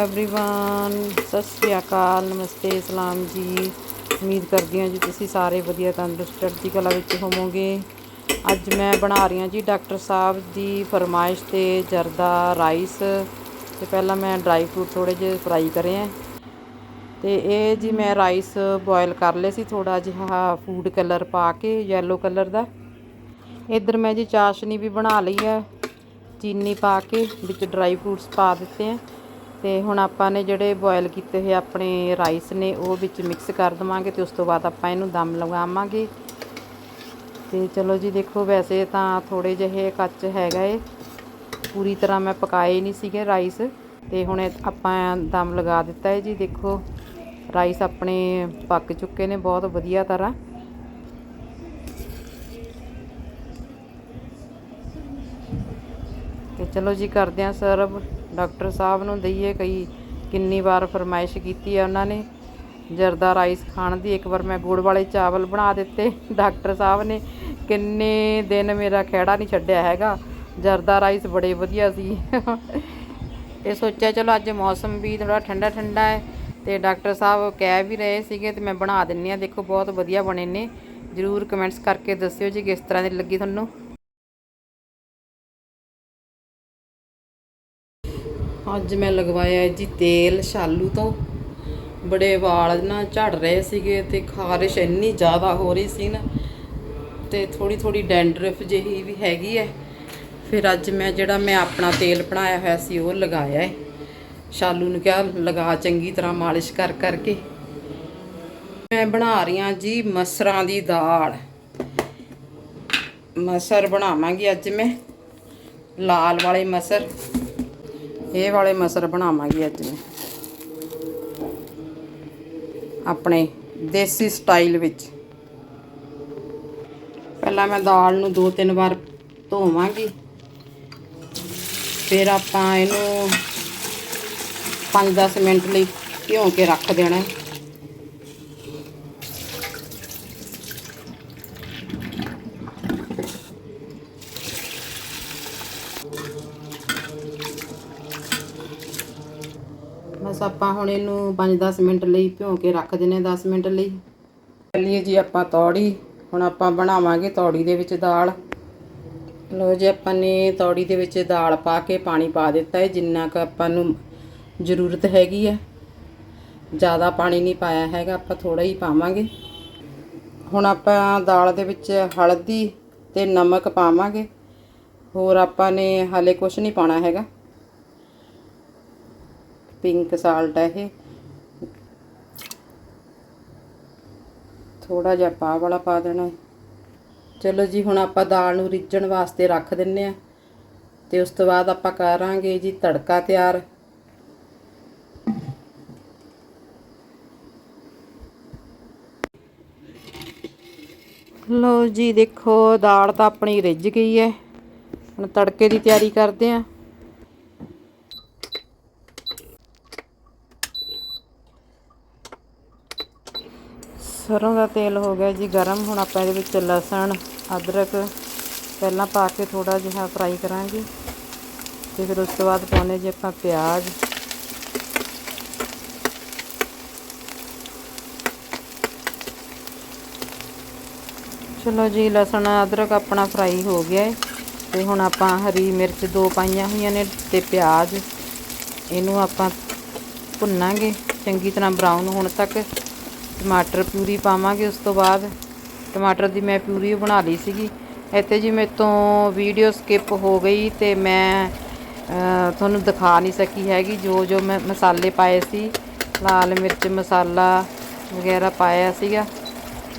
Everyone ਸਤਿ ਸ਼੍ਰੀ ਅਕਾਲ, ਨਮਸਤੇ, ਸਲਾਮ ਜੀ। ਉਮੀਦ ਕਰਦੀ ਹਾਂ ਜੀ ਤੁਸੀਂ ਸਾਰੇ ਵਧੀਆ, ਤੰਦਰੁਸਤ, ਚੜ੍ਹਦੀ ਕਲਾ ਵਿੱਚ ਹੋਵੋਗੇ। ਅੱਜ ਮੈਂ ਬਣਾ ਰਹੀ ਹਾਂ ਜੀ ਡਾਕਟਰ ਸਾਹਿਬ ਦੀ ਫਰਮਾਇਸ਼ ਤੇ ਜਰਦਾ ਰਾਈਸ। ਤੇ ਪਹਿਲਾਂ ਮੈਂ ਡਰਾਈ ਫਰੂਟ ਥੋੜੇ ਜਿਹਾ ਫਰਾਈ ਕਰੇ ਆ ਤੇ ਇਹ ਜੀ ਮੈਂ ਰਾਈਸ ਬੋਇਲ ਕਰ ਲਏ ਸੀ ਥੋੜਾ ਜਿਹਾ ਫੂਡ ਕਲਰ ਪਾ ਕੇ, yellow ਕਲਰ ਦਾ। ਇੱਧਰ ਮੈਂ ਜੀ ਚਾਸ਼ਨੀ ਵੀ ਬਣਾ ਲਈ ਹੈ, ਚੀਨੀ ਪਾ ਕੇ, ਵਿੱਚ ਡਰਾਈ ਫਰੂਟਸ ਪਾ ਦਿੱਤੇ ਆ। ਤੇ ਹੁਣ ਆਪਾਂ ਨੇ ਜਿਹੜੇ ਬੋਇਲ ਕੀਤੇ ਹੋਏ ਆਪਣੇ ਰਾਈਸ ਨੇ, ਉਹ ਵਿੱਚ ਮਿਕਸ ਕਰ ਦਵਾਂਗੇ ਤੇ ਉਸ ਤੋਂ ਬਾਅਦ ਆਪਾਂ ਇਹਨੂੰ ਦਮ ਲਗਾਵਾਂਗੇ। ਤੇ ਚਲੋ ਜੀ, ਦੇਖੋ ਵੈਸੇ ਤਾਂ ਥੋੜੇ ਜਿਹੇ ਕੱਚ ਹੈਗਾ ਏ ਪੂਰੀ ਤਰ੍ਹਾਂ ਮੈਂ ਪਕਾਏ ਨਹੀਂ ਸੀਗੇ ਰਾਈਸ ਤੇ ਹੁਣ ਆਪਾਂ ਦਮ ਲਗਾ ਦਿੱਤਾ ਹੈ ਜੀ। ਦੇਖੋ ਰਾਈਸ ਆਪਣੇ ਪੱਕ ਚੁੱਕੇ ਨੇ ਬਹੁਤ ਵਧੀਆ ਤਰ੍ਹਾਂ। ਤੇ ਚਲੋ ਜੀ, ਕਰਦੇ ਹਾਂ ਸਰਵ ਡਾਕਟਰ ਸਾਹਿਬ ਨੂੰ ਦਈਏ ਕਈ ਕਿੰਨੀ ਵਾਰ ਫਰਮਾਇਸ਼ ਕੀਤੀ ਹੈ ਉਹਨਾਂ ਨੇ। ਜਰਦਾ ਰਾਈਸ ਖਾਣ ਦੀ ਇੱਕ ਵਾਰ ਮੈਂ ਗੁੜ ਵਾਲੇ ਚਾਵਲ ਬਣਾ ਦਿੱਤੇ। ਡਾਕਟਰ ਸਾਹਿਬ ਨੇ ਕਿੰਨੇ ਦਿਨ ਮੇਰਾ ਖਹਿੜਾ ਨਹੀਂ ਛੱਡਿਆ ਹੈਗਾ। ਜਰਦਾ ਰਾਈਸ ਬੜੇ ਵਧੀਆ ਸੀ। ਇਹ ਸੋਚਿਆ ਚਲੋ ਅੱਜ ਮੌਸਮ ਵੀ ਥੋੜਾ ਠੰਡਾ ਠੰਡਾ ਹੈ ਤੇ ਡਾਕਟਰ ਸਾਹਿਬ ਕਹਿ ਵੀ ਰਹੇ ਸੀਗੇ ਤੇ ਮੈਂ ਬਣਾ ਦਿੰਨੀ ਆ ਦੇਖੋ ਬਹੁਤ ਵਧੀਆ ਬਣੇ ਨੇ। ਜਰੂਰ ਕਮੈਂਟਸ ਕਰਕੇ ਦੱਸਿਓ ਜੀ ਕਿਸ ਤਰ੍ਹਾਂ ਦੀ ਲੱਗੀ ਤੁਹਾਨੂੰ। ਅੱਜ ਮੈਂ ਲਗਵਾਇਆ ਜੀ ਤੇਲ ਸ਼ਾਲੂ ਤੋਂ। ਬੜੇ ਵਾਲ ਨਾ ਝੜ ਰਹੇ ਸੀਗੇ ਤੇ ਖਾਰਿਸ਼ ਇੰਨੀ ਜ਼ਿਆਦਾ ਹੋ ਰਹੀ ਸੀ ਨਾ, ਤੇ ਥੋੜੀ ਥੋੜੀ ਡੈਂਡਰਫ ਜਿਹੀ ਵੀ ਹੈਗੀ ਹੈ ਫਿਰ ਅੱਜ ਮੈਂ ਜਿਹੜਾ ਮੈਂ ਆਪਣਾ ਤੇਲ ਬਣਾਇਆ ਹੋਇਆ ਸੀ, ਉਹ ਲਗਾਇਆ ਹੈ ਸ਼ਾਲੂ ਨੂੰ ਕਿਹਾ, ਲਗਾ ਚੰਗੀ ਤਰ੍ਹਾਂ ਮਾਲਿਸ਼ ਕਰ, ਕਰਕੇ। ਮੈਂ ਬਣਾ ਰਹੀ ਹਾਂ ਜੀ ਮਸਰਾਂ ਦੀ ਦਾਲ। ਮਸਰ ਬਣਾਵਾਂਗੀ ਅੱਜ ਮੈਂ। ਲਾਲ ਵਾਲੇ ਮਸਰ। ਇਹ ਵਾਲੇ ਮਸਰ ਬਣਾਵਾਂਗੇ ਅੱਜ। ਮੈਂ ਆਪਣੇ ਦੇਸੀ ਸਟਾਈਲ ਵਿੱਚ। ਪਹਿਲਾਂ ਮੈਂ ਦਾਲ ਨੂੰ ਦੋ ਤਿੰਨ ਵਾਰ ਧੋਵਾਂਗੀ। ਫਿਰ ਆਪਾਂ ਇਹਨੂੰ 5-10 ਮਿੰਟ ਲਈ ਭਿਉਂ ਕੇ ਰੱਖ ਦੇਣਾ। ਹੈ ਬਸ ਆਪਾਂ ਹੁਣ ਇਹਨੂੰ 5-10 ਮਿੰਟ ਲਈ ਭਿਉਂ ਕੇ ਰੱਖ ਦਿੰਨੇ 10 ਮਿੰਟ ਲਈ। ਚੱਲੀਏ ਜੀ ਆਪਾਂ ਤੌੜੀ। ਹੁਣ ਆਪਾਂ ਬਣਾਵਾਂਗੇ ਤੌੜੀ ਦੇ ਵਿੱਚ ਦਾਲ। ਲੋ ਜੀ, ਆਪਾਂ ਨੇ ਤੌੜੀ ਦੇ ਵਿੱਚ ਦਾਲ ਪਾ ਕੇ ਪਾਣੀ ਪਾ ਦਿੱਤਾ ਹੈ, ਜਿੰਨਾ ਕੁ ਆਪਾਂ ਨੂੰ ਜ਼ਰੂਰਤ ਹੈਗੀ ਹੈ। ਜ਼ਿਆਦਾ ਪਾਣੀ ਨਹੀਂ ਪਾਇਆ ਹੈਗਾ, ਆਪਾਂ ਥੋੜਾ ਹੀ ਪਾਵਾਂਗੇ। ਹੁਣ ਆਪਾਂ ਦਾਲ ਦੇ ਵਿੱਚ ਹਲਦੀ ਤੇ ਨਮਕ ਪਾਵਾਂਗੇ। ਹੋਰ ਆਪਾਂ ਨੇ ਹਾਲੇ ਕੁਝ ਨਹੀਂ ਪਾਉਣਾ ਹੈਗਾ। ਪਿੰਕ ਸਾਲਟ ਹੈ ਇਹ। ਥੋੜਾ ਜਿਹਾ ਪਾ ਵਾਲਾ ਪਾ ਦੇਣਾ। ਚਲੋ ਜੀ, ਹੁਣ ਆਪਾਂ ਦਾਲ ਨੂੰ ਰਿੱਝਣ ਵਾਸਤੇ ਰੱਖ ਦਿੰਨੇ ਆ। ਤੇ ਉਸ ਤੋਂ ਬਾਅਦ ਆਪਾਂ ਕਰਾਂਗੇ ਜੀ ਤੜਕਾ ਤਿਆਰ। ਲੋ ਜੀ, ਦੇਖੋ ਦਾਲ ਤਾਂ ਆਪਣੀ ਰਿੱਝ ਗਈ ਹੈ। ਹੁਣ ਤੜਕੇ ਦੀ ਤਿਆਰੀ ਕਰਦੇ ਆਂ। ਸਰੋਂ ਦਾ ਤੇਲ ਹੋ ਗਿਆ ਜੀ, ਗਰਮ। ਹੁਣ ਆਪਾਂ ਇਹਦੇ ਵਿੱਚ ਲਸਣ, ਅਦਰਕ ਪਹਿਲਾਂ ਪਾ ਕੇ ਥੋੜਾ ਜਿਹਾ ਫਰਾਈ ਕਰਾਂਗੇ। ਤੇ ਫਿਰ ਉਸ ਤੋਂ ਬਾਅਦ ਪਾਉਣੇ ਜੀ ਆਪਾਂ ਪਿਆਜ਼। ਚਲੋ ਜੀ, ਲਸਣ, ਅਦਰਕ ਆਪਣਾ ਫਰਾਈ ਹੋ ਗਿਆ ਹੈ ਤੇ ਹੁਣ ਆਪਾਂ ਹਰੀ ਮਿਰਚ ਦੋ ਪਾਈਆਂ ਹੋਈਆਂ ਨੇ ਤੇ ਪਿਆਜ਼। ਇਹਨੂੰ ਆਪਾਂ ਭੁੰਨਾਂਗੇ। ਚੰਗੀ ਤਰ੍ਹਾਂ ਬਰਾਊਨ ਹੋਣ ਤੱਕ ਟਮਾਟਰ ਪਿਊਰੀ ਪਾਵਾਂਗੇ ਉਸ ਤੋਂ ਬਾਅਦ। ਟਮਾਟਰ ਦੀ ਮੈਂ ਪਿਊਰੀ ਬਣਾ ਲਈ ਸੀਗੀ। ਇੱਥੇ ਜੀ ਮੇਰੇ ਤੋਂ ਵੀਡੀਓ ਸਕਿਪ ਹੋ ਗਈ ਤੇ ਮੈਂ ਤੁਹਾਨੂੰ ਦਿਖਾ ਨਹੀਂ ਸਕੀ ਹੈਗੀ। ਜੋ ਜੋ ਮੈਂ ਮਸਾਲੇ ਪਾਏ ਸੀ, ਲਾਲ ਮਿਰਚ ਮਸਾਲਾ ਵਗੈਰਾ ਪਾਇਆ ਸੀਗਾ।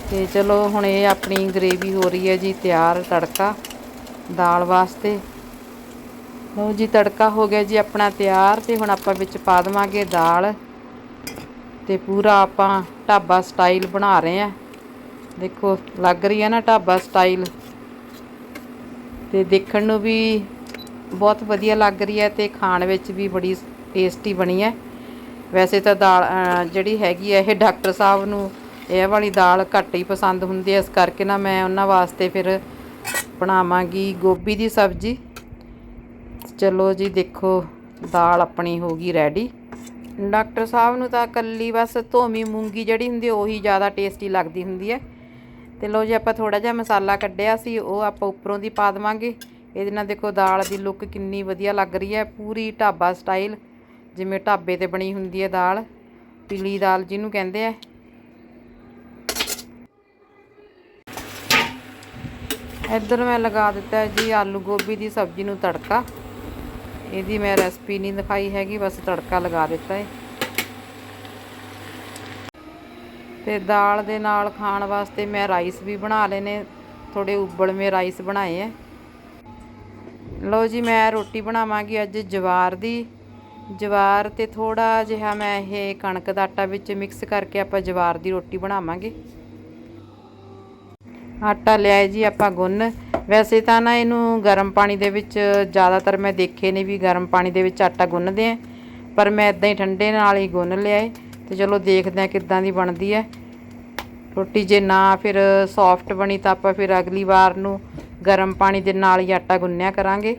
ਤੇ ਚਲੋ ਹੁਣ ਇਹ ਆਪਣੀ ਗ੍ਰੇਵੀ ਹੋ ਰਹੀ ਹੈ ਜੀ, ਤਿਆਰ ਤੜਕਾ ਦਾਲ ਵਾਸਤੇ। ਲਓ ਜੀ, ਤੜਕਾ ਹੋ ਗਿਆ ਜੀ ਆਪਣਾ ਤਿਆਰ ਤੇ ਹੁਣ ਆਪਾਂ ਵਿੱਚ ਪਾ ਦੇਵਾਂਗੇ ਦਾਲ। ਤੇ ਪੂਰਾ ਆਪਾਂ ਢਾਬਾ ਸਟਾਈਲ ਬਣਾ ਰਹੇ ਆ। ਦੇਖੋ, ਲੱਗ ਰਹੀ ਹੈ ਨਾ ਢਾਬਾ ਸਟਾਈਲ। ਤੇ ਦੇਖਣ ਨੂੰ ਵੀ ਬਹੁਤ ਵਧੀਆ ਲੱਗ ਰਹੀ ਹੈ ਤੇ ਖਾਣ ਵਿੱਚ ਵੀ ਬੜੀ ਟੇਸਟੀ ਬਣੀ ਹੈ ਵੈਸੇ ਤਾਂ ਦਾਲ ਜਿਹੜੀ ਹੈਗੀ ਹੈ ਇਹ ਡਾਕਟਰ ਸਾਹਿਬ ਨੂੰ ਇਹ ਵਾਲੀ ਦਾਲ ਘੱਟ ਹੀ ਪਸੰਦ ਹੁੰਦੀ ਹੈ ਇਸ ਕਰਕੇ ਨਾ ਮੈਂ ਉਹਨਾਂ ਵਾਸਤੇ ਫਿਰ ਬਣਾਵਾਂਗੀ ਗੋਭੀ ਦੀ ਸਬਜ਼ੀ। ਚਲੋ ਜੀ, ਦੇਖੋ, ਦਾਲ ਆਪਣੀ ਹੋ ਗਈ ਰੈਡੀ ਡਾਕਟਰ ਸਾਹਿਬ ਨੂੰ ਤਾਂ ਕੱਲੀ ਬਸ ਧੋਮੀ ਮੂੰਗੀ ਜਿਹੜੀ ਹੁੰਦੀ ਉਹੀ ਜ਼ਿਆਦਾ ਟੇਸਟੀ ਲੱਗਦੀ ਹੁੰਦੀ ਹੈ ਤੇ ਲੋ ਜੀ, ਆਪਾਂ ਥੋੜਾ ਜਿਹਾ ਮਸਾਲਾ ਕੱਢਿਆ ਸੀ, ਉਹ ਆਪਾਂ ਉੱਪਰੋਂ ਦੀ ਪਾ ਦੇਵਾਂਗੇ। ਇਹਦੇ ਨਾਲ ਦੇਖੋ, ਦਾਲ ਦੀ ਲੁੱਕ ਕਿੰਨੀ ਵਧੀਆ ਲੱਗ ਰਹੀ ਹੈ ਪੂਰੀ ਢਾਬਾ ਸਟਾਈਲ ਜਿਵੇਂ ਢਾਬੇ ਤੇ ਬਣੀ ਹੁੰਦੀ ਹੈ ਦਾਲ, ਪੀਲੀ ਦਾਲ ਜਿਹਨੂੰ ਕਹਿੰਦੇ ਆ। ਇੱਧਰ ਮੈਂ ਲਗਾ ਦਿੱਤਾ ਜੀ ਆਲੂ ਗੋਭੀ ਦੀ ਸਬਜ਼ੀ ਨੂੰ ਤੜਕਾ। ਇਹਦੀ ਮੈਂ ਰੈਸਪੀ ਨਹੀਂ ਦਿਖਾਈ ਹੈਗੀ, ਬਸ ਤੜਕਾ ਲਗਾ ਦਿੱਤਾ ਹੈ ਤੇ ਦਾਲ ਦੇ ਨਾਲ ਖਾਣ ਵਾਸਤੇ ਮੈਂ ਰਾਈਸ ਵੀ ਬਣਾ ਲਏ ਨੇ ਥੋੜੇ ਮੇ ਰਾਈਸ ਬਣਾਏ ਐ। ਲਓ ਜੀ, ਮੈਂ ਰੋਟੀ ਬਣਾਵਾਂਗੀ ਅੱਜ ਜਵਾਰ ਦੀ। ਜਵਾਰ ਤੇ ਥੋੜਾ ਜਿਹਾ ਮੈਂ ਇਹ ਕਣਕ ਦਾ ਆਟਾ ਵਿੱਚ ਮਿਕਸ ਕਰਕੇ ਆਪਾਂ ਜਵਾਰ ਦੀ ਰੋਟੀ ਬਣਾਵਾਂਗੇ। ਆਟਾ ਲਿਆਏ ਜੀ ਆਪਾਂ ਗੁੰਨ। ਵੈਸੇ ਤਾਂ ਨਾ ਇਹਨੂੰ ਗਰਮ ਪਾਣੀ ਦੇ ਵਿੱਚ ਜ਼ਿਆਦਾਤਰ ਮੈਂ ਦੇਖੇ ਨੇ ਵੀ ਗਰਮ ਪਾਣੀ ਦੇ ਵਿੱਚ ਆਟਾ ਗੁੰਨਦੇ ਆ, ਪਰ ਮੈਂ ਇਦਾਂ ਹੀ ਠੰਡੇ ਨਾਲ ਹੀ ਗੁੰਨ ਲਿਆ ਏ, ਤੇ ਚਲੋ ਦੇਖਦੇ ਆ ਕਿੱਦਾਂ ਦੀ ਬਣਦੀ ਹੈ ਰੋਟੀ ਜੇ ਨਾ ਫਿਰ ਸੌਫਟ ਬਣੀ ਤਾਂ ਆਪਾਂ ਫਿਰ ਅਗਲੀ ਵਾਰ ਨੂੰ ਗਰਮ ਪਾਣੀ ਦੇ ਨਾਲ ਹੀ ਆਟਾ ਗੁੰਨਿਆ ਕਰਾਂਗੇ।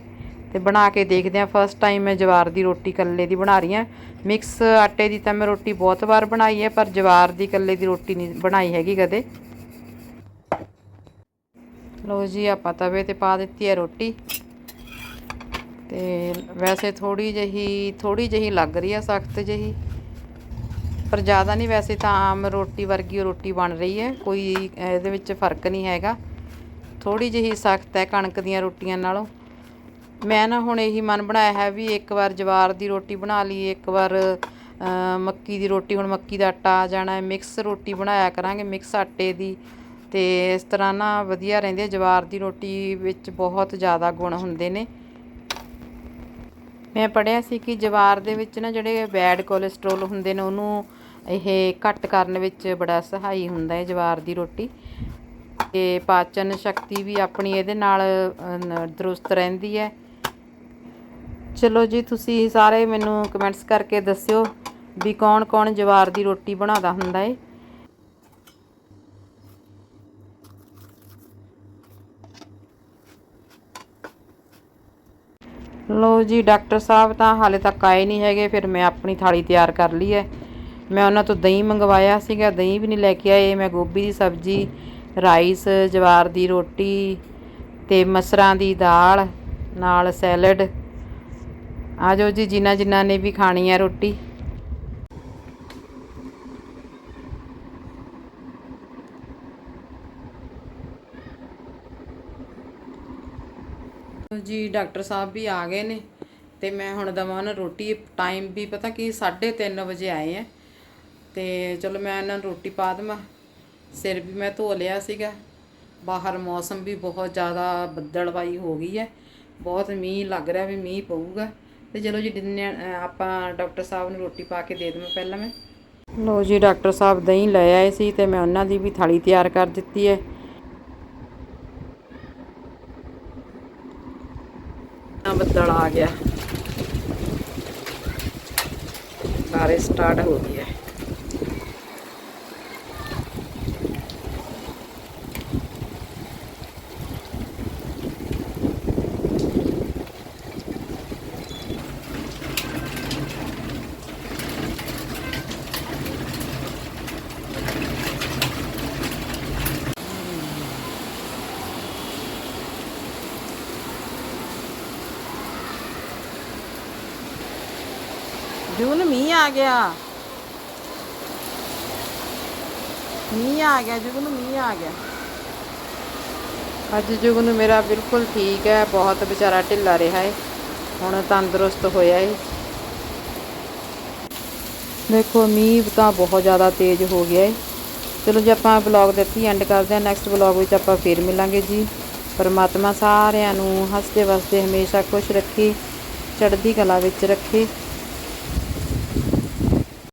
ਤੇ ਬਣਾ ਕੇ ਦੇਖਦੇ ਆ ਫਸਟ ਟਾਈਮ ਮੈਂ ਜਵਾਰ ਦੀ ਰੋਟੀ ਇਕੱਲੇ ਦੀ ਬਣਾ ਰਹੀ ਹਾਂ ਮਿਕਸ ਆਟੇ ਦੀ ਤਾਂ ਮੈਂ ਰੋਟੀ ਬਹੁਤ ਵਾਰ ਬਣਾਈ ਹੈ ਪਰ ਜਵਾਰ ਦੀ ਇਕੱਲੇ ਦੀ ਰੋਟੀ ਨਹੀਂ ਬਣਾਈ ਹੈਗੀ ਕਦੇ। ਲੋ ਜੀ, ਆਪਾਂ ਤਵੇ ਤੇ ਪਾ ਦਿੱਤੀ ਹੈ ਰੋਟੀ। ਤੇ ਵੈਸੇ ਥੋੜੀ ਜਹੀ ਥੋੜੀ ਜਹੀ ਲੱਗ ਰਹੀ ਹੈ ਸਖਤ ਜਹੀ। ਪਰ ਜ਼ਿਆਦਾ ਨਹੀਂ, ਵੈਸੇ ਤਾਂ ਆਮ ਰੋਟੀ ਵਰਗੀ ਉਹ ਰੋਟੀ ਬਣ ਰਹੀ ਹੈ। ਕੋਈ ਇਹਦੇ ਵਿੱਚ ਫ਼ਰਕ ਨਹੀਂ ਹੈਗਾ। ਥੋੜੀ ਜਹੀ ਸਖਤ ਹੈ ਕਣਕ ਦੀਆਂ ਰੋਟੀਆਂ ਨਾਲੋਂ। ਮੈਂ ਨਾ ਹੁਣ ਇਹੀ ਮਨ ਬਣਾਇਆ ਹੈ ਵੀ ਇੱਕ ਵਾਰ ਜਵਾਰ ਦੀ ਰੋਟੀ ਬਣਾ ਲਈ ਇੱਕ ਵਾਰ ਮੱਕੀ ਦੀ ਰੋਟੀ, ਹੁਣ ਮੱਕੀ ਦਾ ਆਟਾ ਆ ਜਾਣਾ ਮਿਕਸ ਰੋਟੀ ਬਣਾਇਆ ਕਰਾਂਗੇ ਮਿਕਸ ਆਟੇ ਦੀ। ਅਤੇ ਇਸ ਤਰ੍ਹਾਂ ਨਾ ਵਧੀਆ ਰਹਿੰਦੇ ਜਵਾਰ ਦੀ ਰੋਟੀ ਵਿੱਚ ਬਹੁਤ ਜ਼ਿਆਦਾ ਗੁਣ ਹੁੰਦੇ ਨੇ। ਮੈਂ ਪੜ੍ਹਿਆ ਸੀ ਕਿ ਜਵਾਰ ਦੇ ਵਿੱਚ ਨਾ ਜਿਹੜੇ ਬੈਡ ਕੋਲੇਸਟ੍ਰੋਲ ਹੁੰਦੇ ਨੇ, ਉਹਨੂੰ ਇਹ ਘੱਟ ਕਰਨ ਵਿੱਚ ਬੜਾ ਸਹਾਈ ਹੁੰਦਾ ਹੈ ਜਵਾਰ ਦੀ ਰੋਟੀ। ਤੇ ਪਾਚਨ ਸ਼ਕਤੀ ਵੀ ਆਪਣੀ ਇਹਦੇ ਨਾਲ ਦਰੁਸਤ ਰਹਿੰਦੀ ਹੈ। ਚਲੋ ਜੀ, ਤੁਸੀਂ ਸਾਰੇ ਮੈਨੂੰ ਕਮੈਂਟਸ ਕਰਕੇ ਦੱਸਿਓ ਵੀ ਕੌਣ ਕੌਣ ਜਵਾਰ ਦੀ ਰੋਟੀ ਬਣਾਉਂਦਾ ਹੁੰਦਾ ਏ ਲੋ ਜੀ, ਡਾਕਟਰ ਸਾਹਿਬ ਤਾਂ ਹਾਲੇ ਤੱਕ ਆਏ ਨਹੀਂ ਹੈਗੇ, ਫਿਰ ਮੈਂ ਆਪਣੀ ਥਾਲੀ ਤਿਆਰ ਕਰ ਲਈ ਹੈ। ਮੈਂ ਉਹਨਾਂ ਤੋਂ ਦਹੀਂ ਮੰਗਵਾਇਆ ਸੀਗਾ, ਦਹੀਂ ਵੀ ਨਹੀਂ ਲੈ ਕੇ ਆਏ। ਮੈਂ ਗੋਭੀ ਦੀ ਸਬਜ਼ੀ, ਰਾਈਸ, ਜਵਾਰ ਦੀ ਰੋਟੀ ਤੇ ਮਸਰਾਂ ਦੀ ਦਾਲ, ਨਾਲ ਸੈਲਡ। ਆ ਜਾਓ ਜੀ, ਜਿਨ੍ਹਾਂ ਜਿਨ੍ਹਾਂ ਨੇ ਵੀ ਖਾਣੀ ਹੈ ਰੋਟੀ। ਜੀ, ਡਾਕਟਰ ਸਾਹਿਬ ਵੀ ਆ ਗਏ ਨੇ ਤੇ ਮੈਂ ਹੁਣ ਦਵਾਂ ਉਹਨਾਂ ਰੋਟੀ। ਟਾਈਮ ਵੀ ਪਤਾ ਕੀ 3:30 ਵਜੇ ਆਏ ਆ। ਤੇ ਚਲੋ ਮੈਂ ਇਹਨਾਂ ਨੂੰ ਰੋਟੀ ਪਾ ਦੇਵਾਂ। ਸਿਰ ਵੀ ਮੈਂ ਧੋ ਲਿਆ ਸੀਗਾ। ਬਾਹਰ ਮੌਸਮ ਵੀ ਬਹੁਤ ਜ਼ਿਆਦਾ ਬੱਦਲਵਾਈ ਹੋ ਗਈ ਹੈ। ਬਹੁਤ ਮੀਂਹ ਲੱਗ ਰਿਹਾ ਵੀ ਮੀਂਹ ਪਊਗਾ। ਤੇ ਚਲੋ ਜੀ ਦਿੰਨੇ ਆ- ਆਪਾਂ ਡਾਕਟਰ ਸਾਹਿਬ ਨੂੰ ਰੋਟੀ ਪਾ ਕੇ ਦੇ ਦੇਵਾਂ ਪਹਿਲਾਂ ਮੈਂ। ਲੋ ਜੀ, ਡਾਕਟਰ ਸਾਹਿਬ ਦਹੀਂ ਲੈ ਆਏ ਸੀ ਤੇ ਮੈਂ ਉਹਨਾਂ ਦੀ ਵੀ ਥਾਲੀ ਤਿਆਰ ਕਰ ਦਿੱਤੀ ਹੈ ਆ ਬੱਦਲ ਆ ਗਿਆ। ਬਾਰਿਸ਼ ਸਟਾਰਟ ਹੋ ਗਈ ਹੈ ਜੂਨ ਮੀਂਹ ਆ ਗਿਆ। ਮੀਂਹ ਆ ਗਿਆ, ਜੁਗਨ, ਮੀਂਹ ਆ ਗਿਆ। ਅੱਜ ਜੁਗਨ ਮੇਰਾ ਬਿਲਕੁਲ ਠੀਕ ਹੈ, ਬਹੁਤ ਵਿਚਾਰਾ ਢਿੱਲਾ ਰਿਹਾ ਹੈ ਹੁਣ ਤੰਦਰੁਸਤ ਹੋਇਆ ਹੈ ਦੇਖੋ, ਮੀਂਹ ਤਾਂ ਬਹੁਤ ਜ਼ਿਆਦਾ ਤੇਜ਼ ਹੋ ਗਿਆ ਹੈ ਚਲੋ ਜੀ, ਆਪਾਂ ਵਲੌਗ ਦੇ ਇੱਥੇ ਐਂਡ ਕਰਦੇ ਹਾਂ। ਨੈਕਸਟ ਵਲੌਗ ਵਿੱਚ ਆਪਾਂ ਫੇਰ ਮਿਲਾਂਗੇ ਜੀ। ਪਰਮਾਤਮਾ ਸਾਰਿਆਂ ਨੂੰ ਹੱਸਦੇ ਵਸਦੇ ਹਮੇਸ਼ਾ ਖੁਸ਼ ਰੱਖੇ, ਚੜ੍ਹਦੀ ਕਲਾ ਵਿੱਚ ਰੱਖੇ।